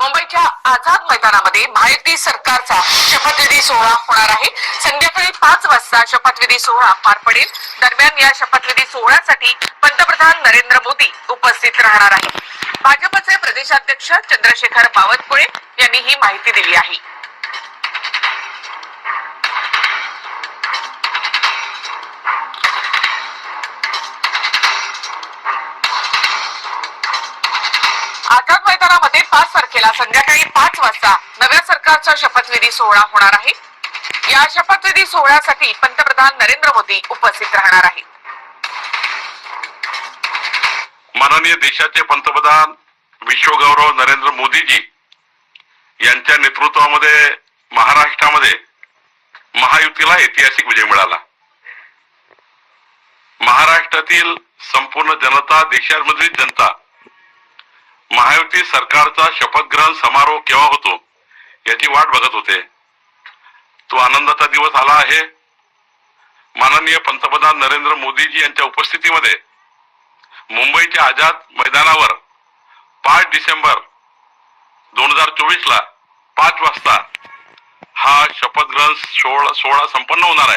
मुंबईच्या आझाद मैदानामध्ये भारतीय सरकारचा शपथविधी सोहळा होणार आहे. संध्याकाळी पाच वाजता शपथविधी सोहळा पार पडेल. दरम्यान या शपथविधी सोहळ्यासाठी पंतप्रधान नरेंद्र मोदी उपस्थित राहणार आहे भाजपचे प्रदेशाध्यक्ष चंद्रशेखर बावनकुळे यांनी ही माहिती दिली आहे. आझाद मैदानामध्ये पाच तारखेला संध्याकाळी पाच वाजता नव्या सरकारचा शपथविधी सोहळा होणार आहे. या शपथविधी सोहळ्यासाठी पंतप्रधान नरेंद्र मोदी उपस्थित राहणार आहे माननीय देशाचे पंतप्रधान विश्वगौरव नरेंद्र मोदीजी यांच्या नेतृत्वामध्ये महाराष्ट्रामध्ये महायुतीला ऐतिहासिक विजय मिळाला. महाराष्ट्रातील संपूर्ण जनता देशामधील जनता महायुती सरकारचा शपथग्रहण समारोह केव्हा होतो याची वाट बघत होते. तो आनंदाचा दिवस आला आहे. माननीय पंतप्रधान नरेंद्र मोदीजी यांच्या उपस्थितीमध्ये मुंबईच्या आझाद मैदानावर पाच डिसेंबर दोन हजार चोवीस ला पाच वाजता हा शपथग्रहण सोहळा सोहळा संपन्न होणार आहे.